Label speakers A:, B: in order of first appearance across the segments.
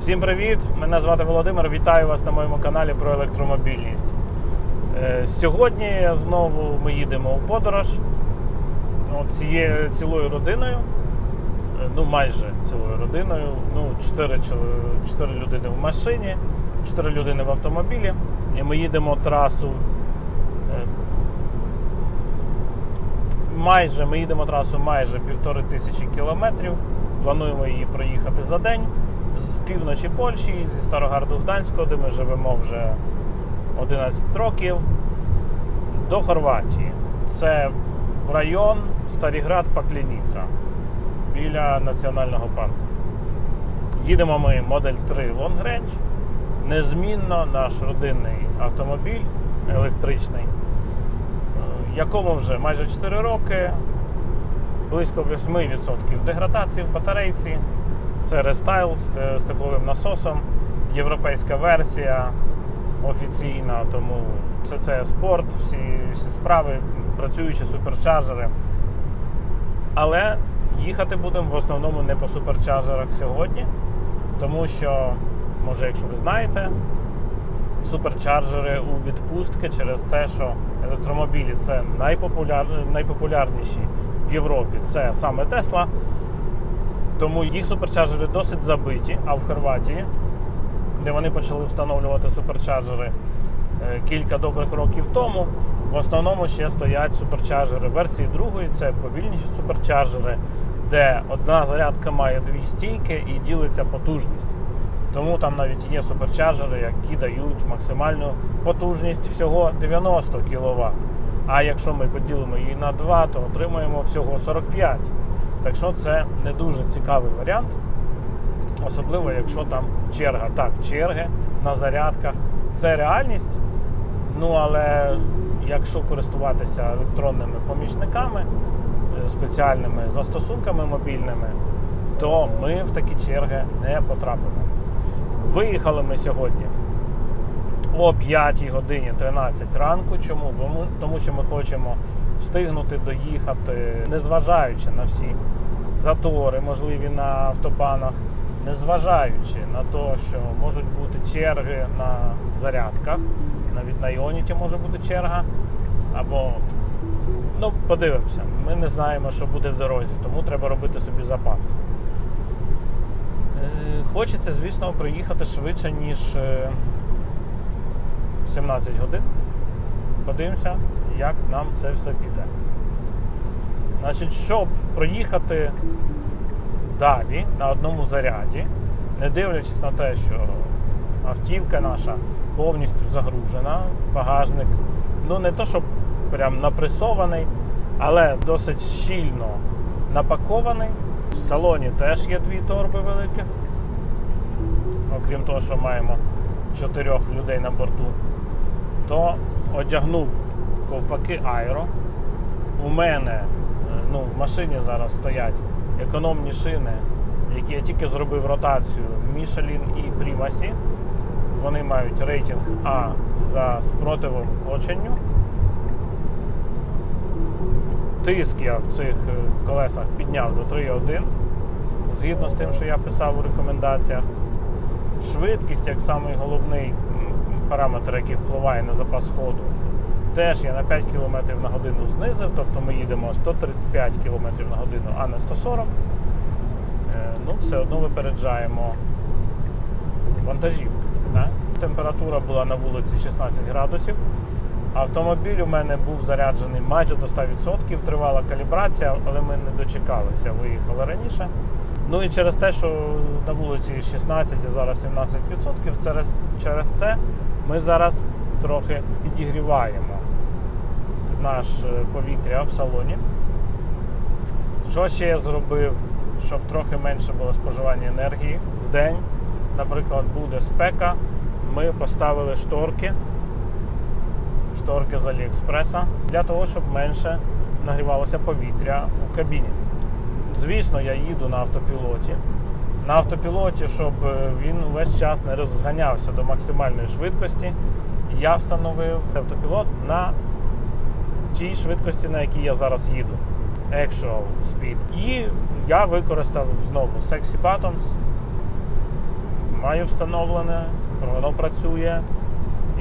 A: Всім привіт! Мене звати Володимир. Вітаю вас на моєму каналі про електромобільність. Е, Сьогодні знову ми їдемо у подорож От цією цілою родиною. Е, Ну, майже цілою родиною. Ну, 4, 4 людини в машині, 4 людини в автомобілі. І ми їдемо трасу. е, Майже ми їдемо трасу майже півтори тисячі кілометрів. Плануємо її проїхати за день з півночі Польщі, зі Старогарду Гданського, де ми живемо вже 11 років, до Хорватії. Це в район Старіград Паклініца біля національного парку. Їдемо ми модель 3 Long Range. Незмінно наш родинний автомобіль електричний, е, якому вже майже 4 роки, близько 8% деградації в батарейці. Це рестайл з тепловим насосом, європейська версія офіційна, тому це це спорт, всі, всі справи, працюючі суперчарджери. Але їхати будемо в основному не по суперчарджерах сьогодні, тому що, може, якщо ви знаєте, суперчарджери у відпустки через те, що електромобілі це найпопуляр... найпопулярніші в Європі. Це саме Тесла. Тому їх суперчарджери досить забиті. А в Хорватії, де вони почали встановлювати суперчарджери е, кілька добрих років тому, в основному ще стоять суперчарджери версії другої, це повільніші суперчарджери, де одна зарядка має дві стійки і ділиться потужність. Тому там навіть є суперчарджери, які дають максимальну потужність всього 90 кВт. А якщо ми поділимо її на 2, то отримаємо всього 45. Так що це не дуже цікавий варіант, особливо якщо там черга. Так, черги на зарядках це реальність. Ну але якщо користуватися електронними помічниками, е, спеціальними застосунками мобільними, то ми в такі черги не потрапимо. Виїхали ми сьогодні о 5 годині 13 ранку. Чому? Тому, що ми хочемо встигнути доїхати, незважаючи на всі затори, можливі на автобанах, незважаючи на те, що можуть бути черги на зарядках, навіть на Іоніті може бути черга. Або ну, подивимося, ми не знаємо, що буде в дорозі, тому треба робити собі запас. Е, Хочеться, звісно, приїхати швидше, ніж е, 17 годин. Подивимося, як нам це все піде. Значить, щоб проїхати далі на одному заряді, не дивлячись на те, що автівка наша повністю загружена, багажник, ну не то, щоб прям напресований, але досить щільно напакований. В салоні теж є дві торби великих, окрім того, що маємо чотирьох людей на борту, то одягнув ковпаки Аеро. У мене е, ну, в машині зараз стоять економні шини, які я тільки зробив ротацію Michelin і Primacy. Вони мають рейтинг А за спротивом клоченню. Тиск я в цих е, колесах підняв до 3,1, згідно з тим, що я писав у рекомендаціях. Швидкість, як самий головний параметр, який впливає на запас ходу, теж я на 5 км на годину знизив, тобто ми їдемо 135 км на годину, а не 140. Е, Ну, все одно випереджаємо вантажівки. Так? Температура була на вулиці 16 градусів. Автомобіль у мене був заряджений майже до 100%, тривала калібрація, але ми не дочекалися, виїхали раніше. Ну і через те, що на вулиці 16, а зараз 17%, через, через це ми зараз трохи підігріваємо наш е, повітря в салоні. Що ще я зробив, щоб трохи менше було споживання енергії в день? Наприклад, буде спека, ми поставили шторки, шторки з Аліекспреса, для того, щоб менше нагрівалося повітря у кабіні. Звісно, я їду на автопілоті. На автопілоті, щоб е, він весь час не розганявся до максимальної швидкості, я встановив автопілот на тій швидкості, на якій я зараз їду. Actual Speed. І я використав знову Sexy Buttons. маю встановлене, воно працює.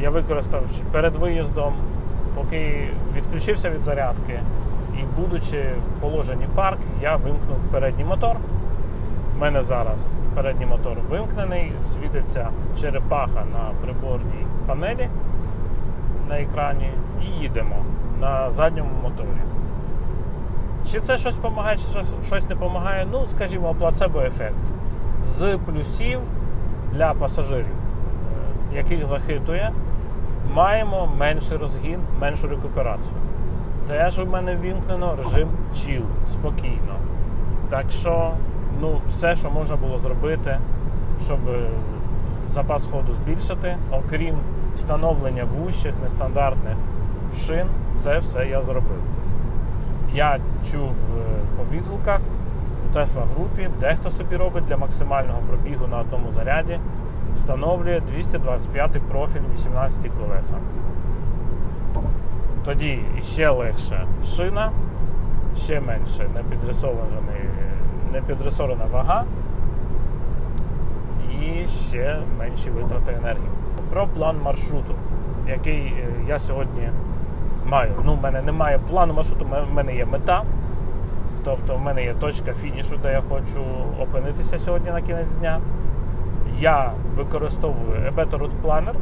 A: Я використав перед виїздом, поки відключився від зарядки, і будучи в положенні парк, я вимкнув передній мотор. У мене зараз передній мотор вимкнений, світиться черепаха на приборній панелі на екрані і їдемо на задньому моторі. Чи це щось допомагає, чи щось- не допомагає? Ну, скажімо, плацебо-ефект. З плюсів для пасажирів, е, яких захитує, маємо менший розгін, меншу рекуперацію. Теж у мене вімкнено режим chill, спокійно. Так що, ну, все, що можна було зробити, щоб е, запас ходу збільшити, окрім встановлення вущих нестандартних шин, це все я зробив. Я чув е, по відгуках у Tesla групі, дехто собі робить для максимального пробігу на одному заряді, встановлює 225 профіль 18 колеса. Тоді ще легше шина, ще менше непідресований, непідресована вага і ще менші витрати енергії. Про план маршруту, який е, я сьогодні маю. Ну, в мене немає плану маршруту, в мене є мета. Тобто в мене є точка фінішу, де я хочу опинитися сьогодні на кінець дня. Я використовую eBetter Route Planner.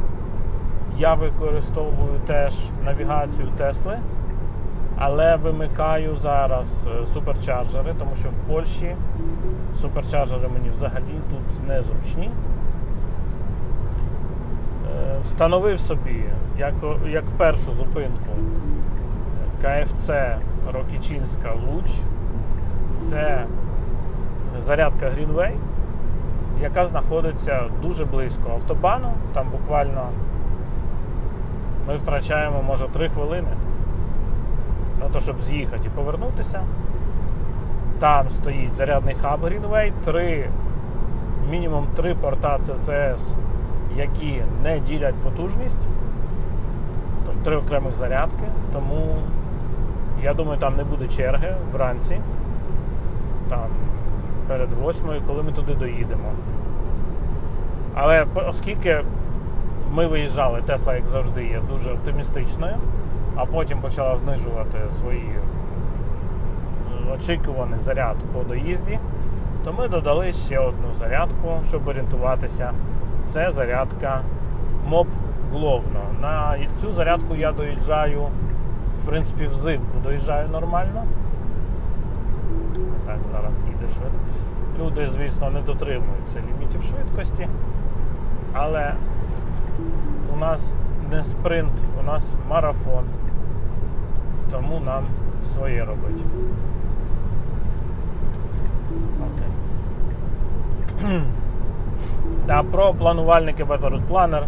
A: Я використовую теж навігацію Тесли, але вимикаю зараз е, суперчарджери, тому що в Польщі суперчарджери мені взагалі тут незручні. Е, Встановив собі як, як першу зупинку КФЦ Рокічинська Луч. Це зарядка Greenway, яка знаходиться дуже близько автобану. Там буквально ми втрачаємо, може, 3 хвилини на те, щоб з'їхати і повернутися. Там стоїть зарядний хаб Greenway, три, мінімум три порта CCS, які не ділять потужність. Тобто три окремих зарядки. Тому я думаю, там не буде черги вранці. Там перед восьмою, коли ми туди доїдемо. Але оскільки ми виїжджали, Тесла, як завжди, є дуже оптимістичною, а потім почала знижувати свої е, очікуваний заряд по доїзді, то ми додали ще одну зарядку, щоб орієнтуватися. Це зарядка Mob Головно. На цю зарядку я доїжджаю, в принципі, взимку доїжджаю нормально. Так, зараз їде швидко. Люди, звісно, не дотримуються лімітів швидкості, але у нас не спринт, у нас марафон. Тому нам своє робить. Окей. А про планувальники Better Planner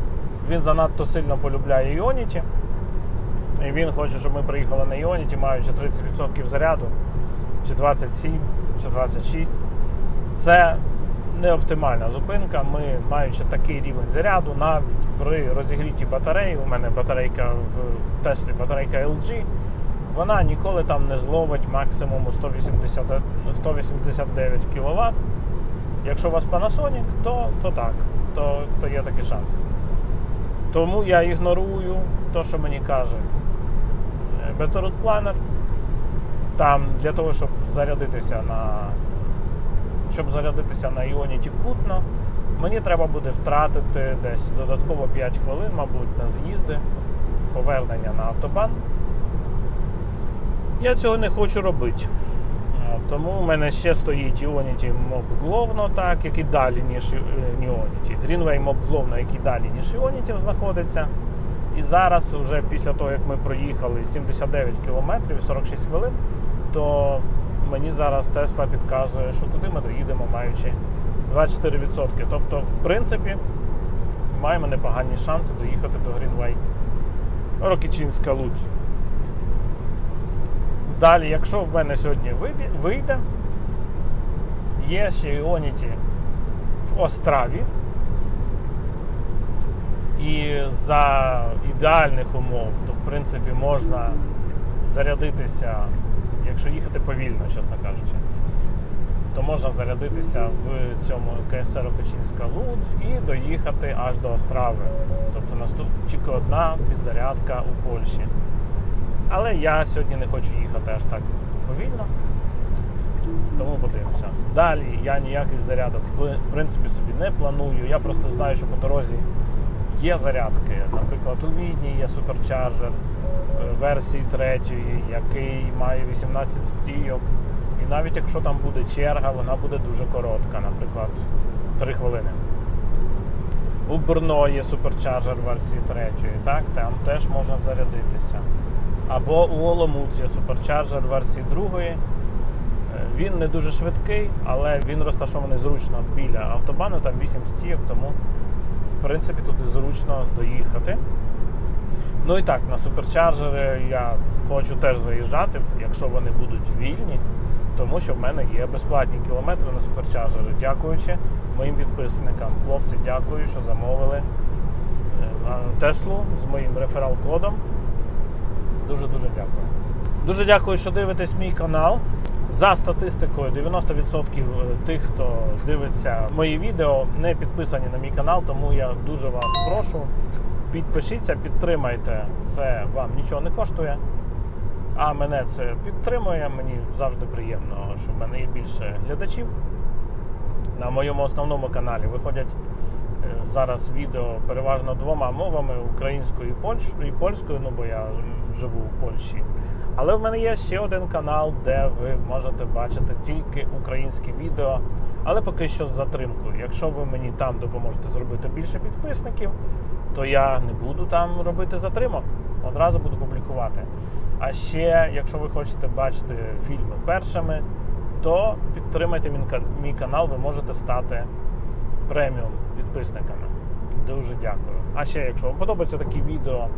A: він занадто сильно полюбляє Ionity. І він хоче, щоб ми приїхали на Ionity, маючи 30% заряду, чи 27, чи 26. Це не оптимальна зупинка. Ми, маючи такий рівень заряду, навіть при розігрітій батареї, у мене батарейка в Теслі, батарейка LG, вона ніколи там не зловить максимуму 180, 189 кВт. Якщо у вас Panasonic, то, то так, то, то є такий шанс. Тому я ігнорую те, що мені каже е, Planner. Там для того, щоб зарядитися на щоб зарядитися на Ionity кутно, мені треба буде втратити десь додатково 5 хвилин, мабуть, на з'їзди, повернення на автобан. Я цього не хочу робити. Тому в мене ще стоїть Ionity Mob Головно, так, який далі, ніж Ionity. Greenway Mob Головно, який далі, ніж Ionity знаходиться. І зараз, вже після того, як ми проїхали 79 км 46 хвилин, то мені зараз Тесла підказує, що туди ми доїдемо, маючи 24%. Тобто, в принципі, маємо непогані шанси доїхати до Greenway Рокічинська Луч. Далі, якщо в мене сьогодні вийде, є ще Ionity в Остраві. І за ідеальних умов, то в принципі можна зарядитися, якщо їхати повільно, чесно кажучи, то можна зарядитися в цьому КСЦ Рокочинська Луц і доїхати аж до Острави. Тобто наступ тільки одна підзарядка у Польщі. Але я сьогодні не хочу їхати аж так повільно. Тому подивимося. Далі я ніяких зарядок в принципі собі не планую. Я просто знаю, що по дорозі є зарядки. Наприклад, у Відні є суперчарджер е, версії третьої, який має 18 стійок. І навіть якщо там буде черга, вона буде дуже коротка, наприклад, 3 хвилини. У Брно є суперчарджер версії третьої, так? там теж можна зарядитися. Або у Оломуці суперчарджер версії другої. Е, Він не дуже швидкий, але він розташований зручно біля автобану, там 8 стійок, тому в принципі туди зручно доїхати. Ну і так, на суперчарджери я хочу теж заїжджати, якщо вони будуть вільні, тому що в мене є безплатні кілометри на суперчарджери. Дякуючи моїм підписникам. Хлопці, дякую, що замовили е, Теслу з моїм реферал-кодом. Дуже-дуже дякую. Дуже дякую, що дивитесь мій канал. За статистикою, 90% тих, хто дивиться мої відео, не підписані на мій канал, тому я дуже вас прошу. Підпишіться, підтримайте. Це вам нічого не коштує. А мене це підтримує. Мені завжди приємно, що в мене є більше глядачів. На моєму основному каналі виходять е, зараз відео переважно двома мовами українською і польською, ну бо я живу у Польщі. Але в мене є ще один канал, де ви можете бачити тільки українські відео, але поки що з затримкою. Якщо ви мені там допоможете зробити більше підписників, то я не буду там робити затримок. Одразу буду публікувати. А ще, якщо ви хочете бачити фільми першими, то підтримайте мій канал, ви можете стати преміум підписниками. Дуже дякую. А ще, якщо вам подобаються такі відео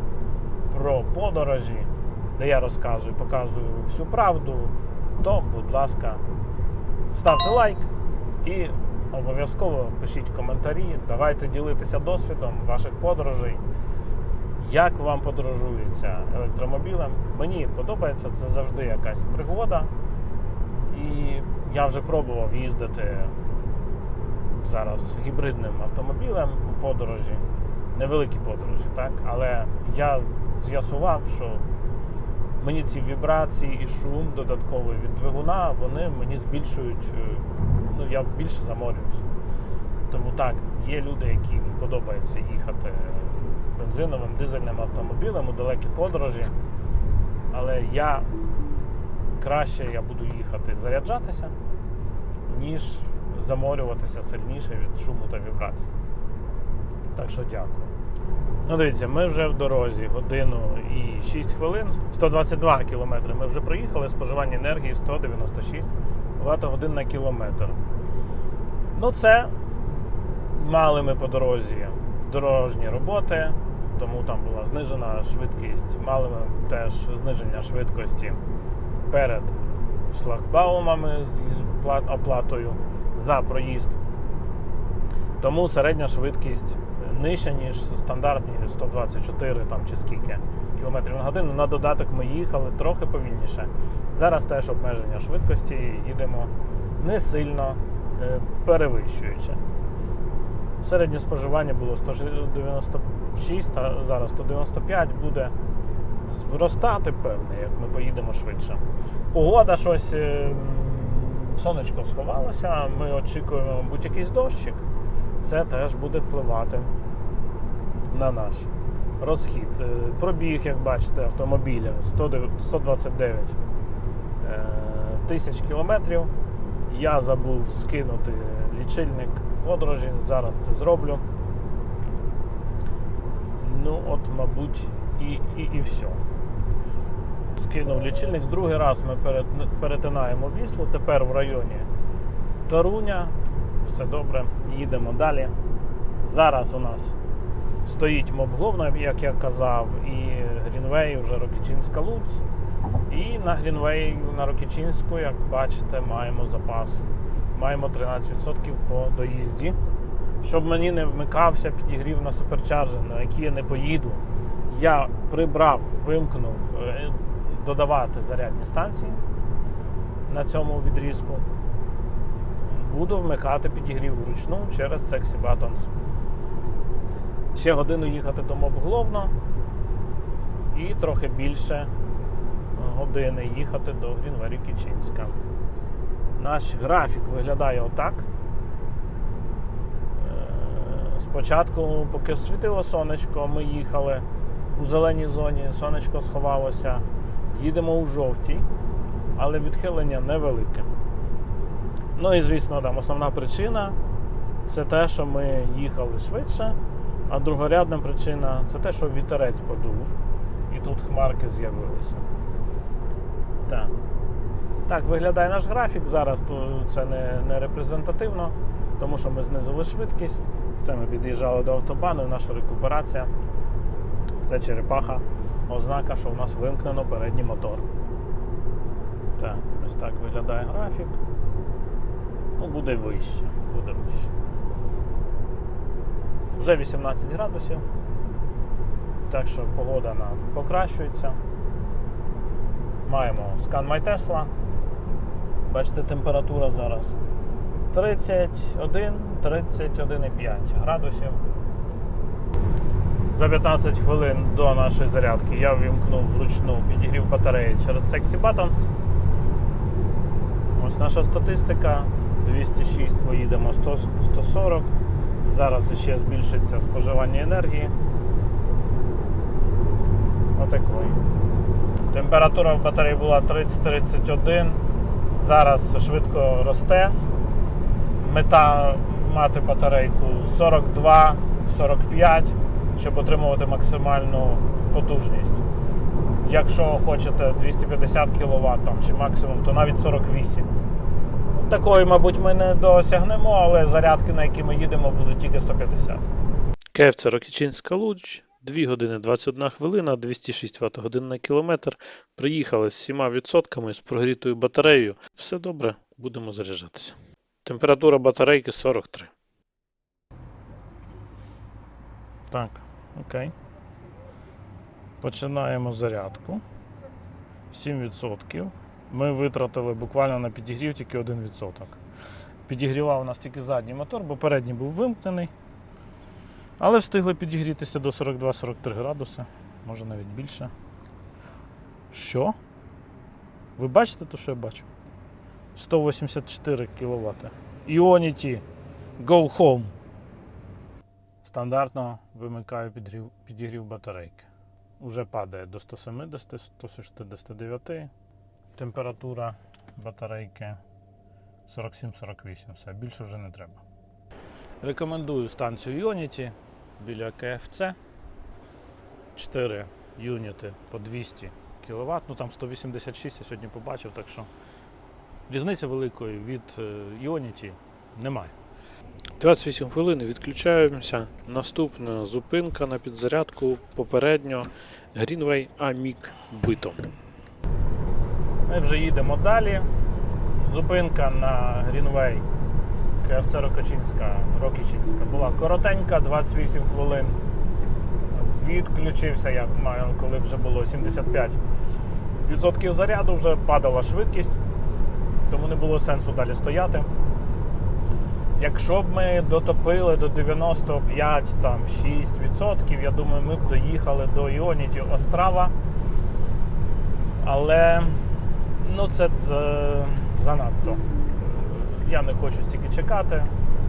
A: про подорожі, де я розказую, показую всю правду, то, будь ласка, ставте лайк і обов'язково пишіть коментарі, давайте ділитися досвідом ваших подорожей. Як вам подорожується електромобілем? Мені подобається, це завжди якась пригода. І я вже пробував їздити зараз гібридним автомобілем у подорожі, невеликі подорожі, так? Але я з'ясував, що мені ці вібрації і шум додатковий від двигуна, вони мені збільшують, е, ну я більше заморююсь. Тому так, є люди, яким подобається їхати бензиновим дизельним автомобілем у далекі подорожі. Але я краще я буду їхати заряджатися, ніж заморюватися сильніше від шуму та вібрацій. Так що дякую. Ну, дивіться, ми вже в дорозі годину і 6 хвилин, 122 кілометри ми вже проїхали, споживання енергії 196 Вт годин на кілометр. Ну, це мали ми по дорозі дорожні роботи, тому там була знижена швидкість. Мали ми теж зниження швидкості перед шлагбаумами з оплатою за проїзд. Тому середня швидкість нижча, ніж стандартні 124 там, чи скільки кілометрів на годину. На додаток ми їхали трохи повільніше. Зараз теж обмеження швидкості, їдемо не сильно е, перевищуючи. Середнє споживання було 196, а зараз 195 буде зростати, певне, як ми поїдемо швидше. Погода щось, е, сонечко сховалося, ми очікуємо, мабуть, якийсь дощик. Це теж буде впливати на наш розхід. Е, Пробіг, як бачите, автомобіля 129 е, тисяч кілометрів. Я забув скинути лічильник подорожі, зараз це зроблю. Ну, от, мабуть, і, і, і все. Скинув лічильник. Другий раз ми перетинаємо Віслу, тепер в районі Торуня. Все добре, їдемо далі. Зараз у нас стоїть Мобгловна, як я казав, і Грінвей вже Рокічинська Луц. І на Грінвей на Рокічинську, як бачите, маємо запас. Маємо 13% по доїзді. Щоб мені не вмикався підігрів на суперчарджер, на який я не поїду, я прибрав, вимкнув е, додавати зарядні станції на цьому відрізку. буду вмикати підігрів вручну через Sexy Buttons. Ще годину їхати до Мобгловно і трохи більше години їхати до Грінвері Кічинська. Наш графік виглядає отак. Е, Спочатку, поки світило сонечко, ми їхали у зеленій зоні, сонечко сховалося. Їдемо у жовтій, але відхилення невелике. Ну і звісно, там основна причина це те, що ми їхали швидше, а другорядна причина це те, що вітерець подув, і тут хмарки з'явилися. Так. Так, виглядає наш графік. Зараз то це не, не репрезентативно, тому що ми знизили швидкість. Це ми під'їжджали до автобану, наша рекуперація. Це черепаха, ознака, що у нас вимкнено передній мотор. Так, ось так виглядає графік. Ну, буде вище. Буде вище. Вже 18 градусів. Так що погода нам покращується. Маємо скан MyTesla. Бачите, температура зараз 31, 31,5 градусів. За 15 хвилин до нашої зарядки я ввімкнув вручну підігрів батареї через Sexy Buttons. Ось наша статистика. 206 поїдемо 100, 140. Зараз ще збільшиться споживання енергії. Отакої. Температура в батареї була 30-31. Зараз швидко росте. Мета мати батарейку 42-45, щоб отримувати максимальну потужність. Якщо хочете 250 кВт там, чи максимум, то навіть 48. Такої, мабуть, ми не досягнемо, але зарядки, на які ми їдемо, будуть тільки 150.
B: КФЦ Рокічинська Луч, 2 години 21 хвилина, 206 Вт годин на кілометр. Приїхали з 7% з прогрітою батареєю. Все добре, будемо заряджатися. Температура батарейки 43.
A: Так, окей. Починаємо зарядку. 7%. Ми витратили буквально на підігрів тільки 1%. Підігрівав у нас тільки задній мотор, бо передній був вимкнений. Але встигли підігрітися до 42-43 градуси, може навіть більше. Що? Ви бачите те, що я бачу? 184 кВт. Ionity Go Home. Стандартно вимикаю підігрів, підігрів батарейки. Уже падає до 170, 169. Температура батарейки 47-48. Все, більше вже не треба. Рекомендую станцію Ionity біля КФЦ. 4 юніти по 200 кВт. Ну там 186 я сьогодні побачив, так що різниці великої від е, Ionity немає.
B: 28 хвилин відключаємося. Наступна зупинка на підзарядку попередньо Greenway Amic битом.
A: Ми вже їдемо далі. Зупинка на Greenway КФЦ Рокочинська, Рокічинська була коротенька, 28 хвилин. Відключився я, маю, коли вже було 75% заряду, вже падала швидкість, тому не було сенсу далі стояти. Якщо б ми дотопили до 95 там, 6%, я думаю, ми б доїхали до Іоніті Острава. Але ну, це занадто. Я не хочу стільки чекати.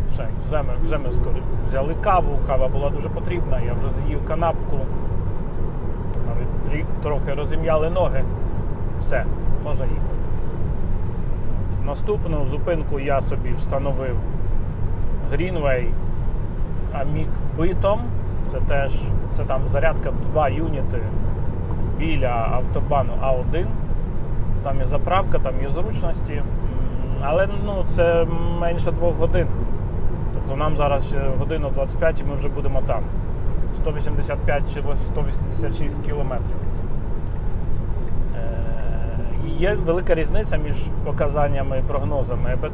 A: Вже, вже, ми, вже ми скоро взяли каву, кава була дуже потрібна, я вже з'їв канапку, навіть трохи розім'яли ноги. Все, можна їхати. Наступну зупинку я собі встановив Greenway Amic битом. Це теж це там зарядка 2 юніти біля автобану А1. Там є заправка, там є зручності. Але ну, це менше двох годин. Тобто нам зараз ще година 25 і ми вже будемо там. 185 чи 186 кілометрів. Е, Є велика різниця між показаннями і прогнозами і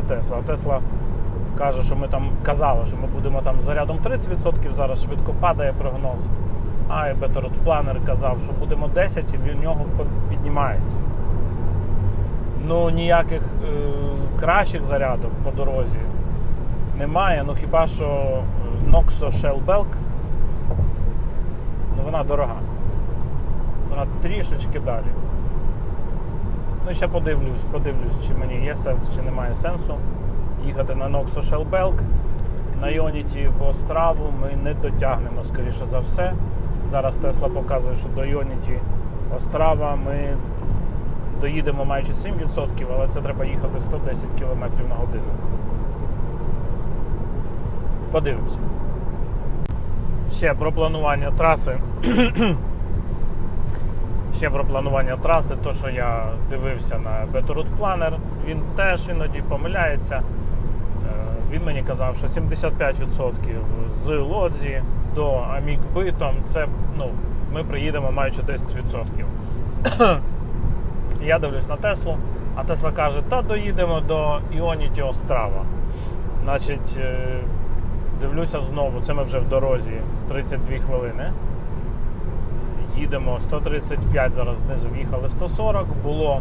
A: Tesla. Tesla каже, що ми там казали, що ми будемо там зарядом 30%, зараз швидко падає прогноз. А і Better казав, що будемо 10 і в нього піднімається. Ну, ніяких е, кращих зарядок по дорозі немає. Ну хіба що е, Noxo Shell Belk, ну вона дорога. Вона трішечки далі. Ну, ще подивлюсь, подивлюсь, чи мені є сенс, чи немає сенсу їхати на Shell Belk. На Ionity в Остраву ми не дотягнемо, скоріше за все. Зараз Тесла показує, що до Ionity Острава ми доїдемо майже 7%, але це треба їхати 110 км на годину. Подивимося. Ще про планування траси. Ще про планування траси, то що я дивився на Better Route Planner, він теж іноді помиляється. Він мені казав, що 75% з Лодзі до Амікбитом це ну, ми приїдемо маючи 10%. Я дивлюсь на Теслу, а Тесла каже, та доїдемо до Іоніті Острава. Значить, е, дивлюся знову, це ми вже в дорозі 32 хвилини. Їдемо 135, зараз знизу в'їхали 140, було.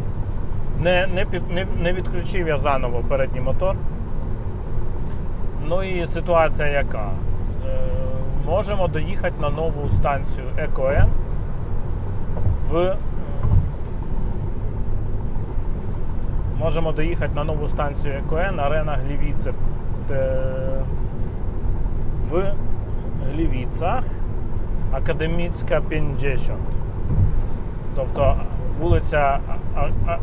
A: Не, не, не, не відключив я заново передній мотор. Ну і ситуація яка? Е, можемо доїхати на нову станцію ЕКОН в. Можемо доїхати на нову станцію ЕКОН, арена Глівіце. Е, В Глівіцах Академічна 50. Тобто вулиця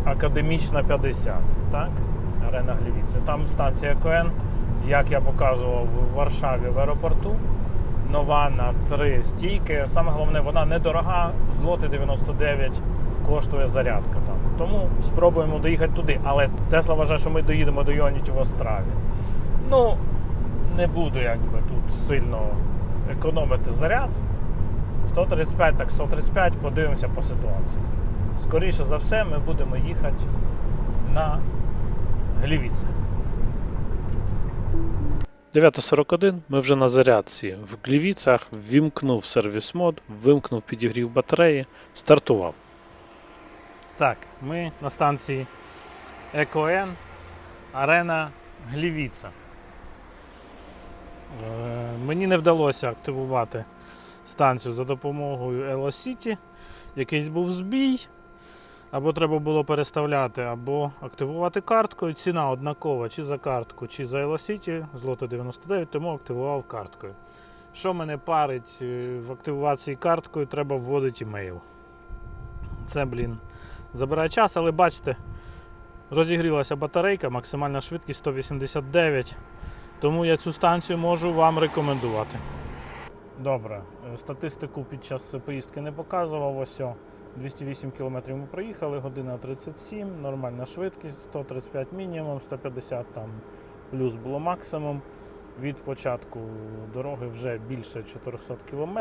A: Академічна 50, так? Арена Глівіце. Там станція КН, як я показував в Варшаві в аеропорту. Нова на три стійки. Саме головне, вона недорога, злоти 99 коштує зарядка там. Тому спробуємо доїхати туди. Але Тесла вважає, що ми доїдемо до Йоніті в Остраві. Ну, не буду якби тут сильно економити заряд. 135, так 135, подивимося по ситуації. Скоріше за все, ми будемо їхати на Глівіце.
B: 9.41, ми вже на зарядці в Глівіцях, ввімкнув сервіс мод, вимкнув підігрів батареї, стартував.
A: Так, ми на станції ЕКОН, арена Глівіца. Е, Мені не вдалося активувати станцію за допомогою Elocity. Якийсь був збій. Або треба було переставляти, або активувати карткою. Ціна однакова чи за картку, чи за Elocity, злото 99, тому активував карткою. Що мене парить е, в активації карткою, треба вводити емейл. Це, блін, забирає час, але бачите, розігрілася батарейка, максимальна швидкість 189. Тому я цю станцію можу вам рекомендувати. Добре, е, статистику під час поїздки не показував. Ось 208 км ми проїхали, година 37, нормальна швидкість, 135 мінімум, 150 там плюс було максимум. Від початку дороги вже більше 400 км.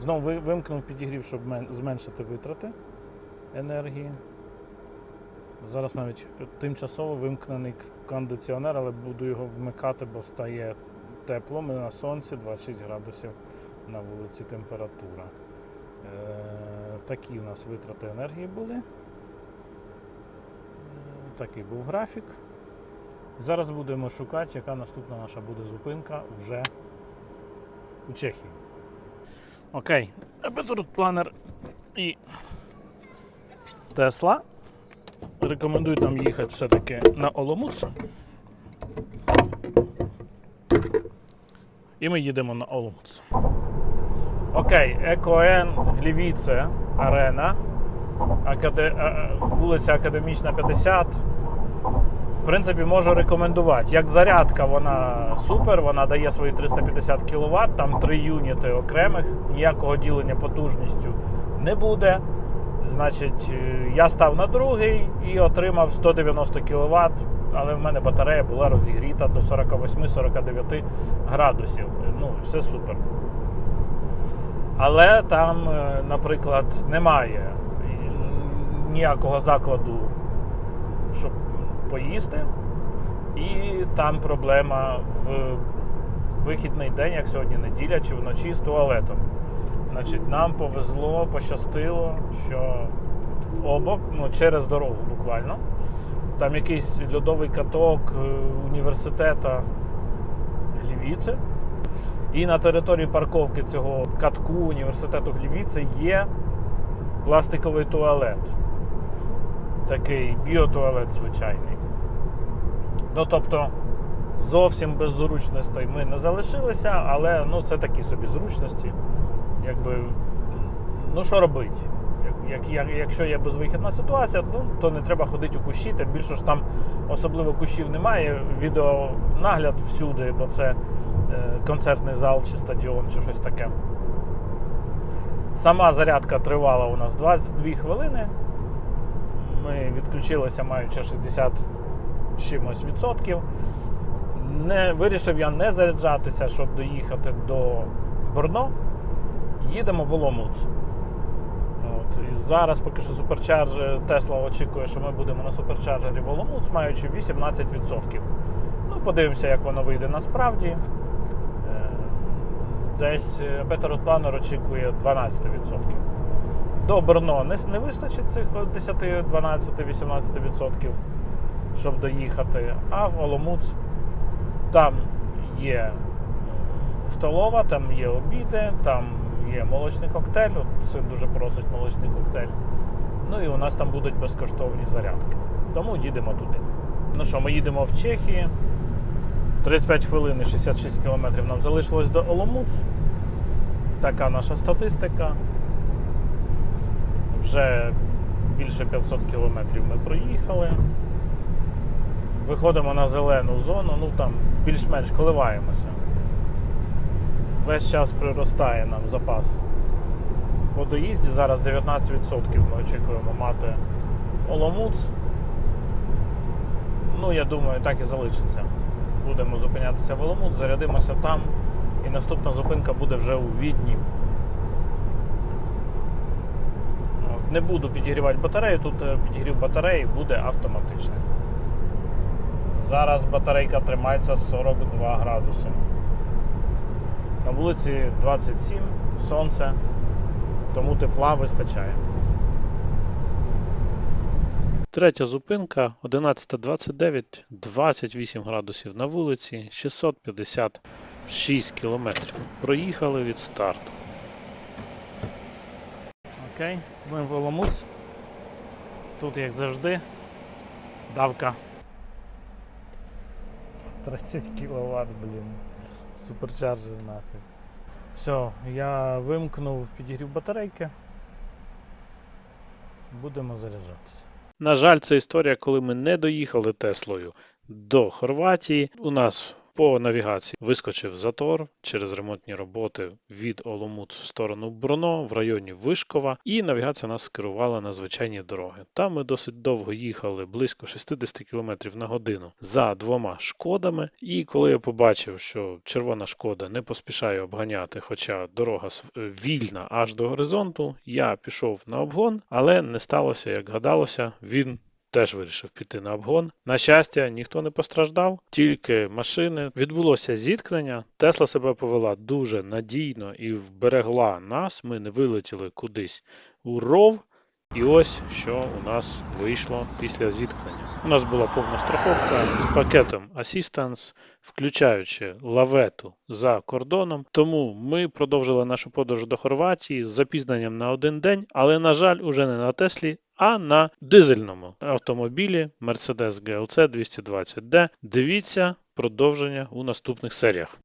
A: Знову вимкнув підігрів, щоб зменшити витрати енергії. Зараз навіть тимчасово вимкнений кондиціонер, але буду його вмикати, бо стає тепло. Ми на сонці 26 градусів на вулиці температура. Е, такі у нас витрати енергії були. Е, такий був графік. Зараз будемо шукати, яка наступна наша буде зупинка вже у Чехії. Окей, планер і Тесла. Рекомендують нам їхати все-таки на Оломуц. І ми їдемо на Оломуц. Окей, ЕКОН Глівіце Арена. Акаде... а- а, Вулиця Академічна 50. В принципі, можу рекомендувати. Як зарядка, вона супер, вона дає свої 350 кВт, там три юніти окремих, ніякого ділення потужністю не буде. Значить, е, я став на другий і отримав 190 кВт, але в мене батарея була розігріта до 48-49 градусів. Ну, все супер. Але там, е, наприклад, немає ніякого закладу, щоб поїсти. І там проблема в вихідний день, як сьогодні неділя, чи вночі з туалетом. Значить, нам повезло, пощастило, що обок, ну, через дорогу буквально, там якийсь льодовий каток е, університета Глівіце. І на території парковки цього катку університету Глівіце є пластиковий туалет. Такий біотуалет звичайний. Ну, тобто, зовсім без зручностей ми не залишилися, але ну, це такі собі зручності. Якби, ну що робити? Як, як, як, якщо є безвихідна ситуація, ну, то не треба ходити у кущі, тим більше ж там особливо кущів немає. Відеонагляд всюди, бо це е, концертний зал чи стадіон, чи щось таке. Сама зарядка тривала у нас 22 хвилини. Ми відключилися, маючи 60 з чимось відсотків. Не, вирішив я не заряджатися, щоб доїхати до Борно. Їдемо в Оломуц. От, і зараз поки що суперчарджер Тесла очікує, що ми будемо на суперчарджері в Оломуц, маючи 18%. Ну, подивимося, як воно вийде насправді. Е, Десь е, Road Planner очікує 12%. До Брно не, не вистачить цих 10, 12, 18%, щоб доїхати. А в Оломуц там є столова, там є обіди, там є молочний коктейль. От син дуже просить молочний коктейль. Ну і у нас там будуть безкоштовні зарядки. Тому їдемо туди. Ну що, ми їдемо в Чехії. 35 хвилин і 66 кілометрів нам залишилось до Оломуц. Така наша статистика. Вже більше 500 кілометрів ми проїхали. Виходимо на зелену зону, ну там більш-менш коливаємося. Весь час приростає нам запас. По доїзді зараз 19% ми очікуємо мати в Оломуц. Ну, я думаю, так і залишиться. Будемо зупинятися в Оломуц, зарядимося там, і наступна зупинка буде вже у Відні. Не буду підігрівати батарею, тут е, підігрів батареї буде автоматичний. Зараз батарейка тримається 42 градуси. На вулиці 27, сонце, тому тепла вистачає.
B: Третя зупинка 11.29, 28 градусів на вулиці, 656 кілометрів. Проїхали від старту.
A: Окей, ми в Оломуц. Тут, як завжди, давка. 30 кВт, блін. Суперчарджер нафіг. Все, я вимкнув підігрів батарейки. Будемо заряджатися.
B: На жаль, це історія, коли ми не доїхали Теслою до Хорватії. У нас по навігації вискочив затор через ремонтні роботи від Оломуц в сторону Бруно в районі Вишкова, і навігація нас скерувала на звичайні дороги. Там ми досить довго їхали, близько 60 км на годину за двома шкодами. І коли я побачив, що червона шкода не поспішає обганяти, хоча дорога е, вільна аж до горизонту, я пішов на обгон, але не сталося, як гадалося, він теж вирішив піти на обгон. На щастя, ніхто не постраждав, тільки машини. Відбулося зіткнення. Тесла себе повела дуже надійно і вберегла нас. Ми не вилетіли кудись у ров. І ось що у нас вийшло після зіткнення. У нас була повна страховка з пакетом Assistance, включаючи лавету за кордоном. Тому ми продовжили нашу подорож до Хорватії з запізненням на один день, але, на жаль, уже не на Теслі, а на дизельному автомобілі Mercedes GLC 220D. Дивіться продовження у наступних серіях.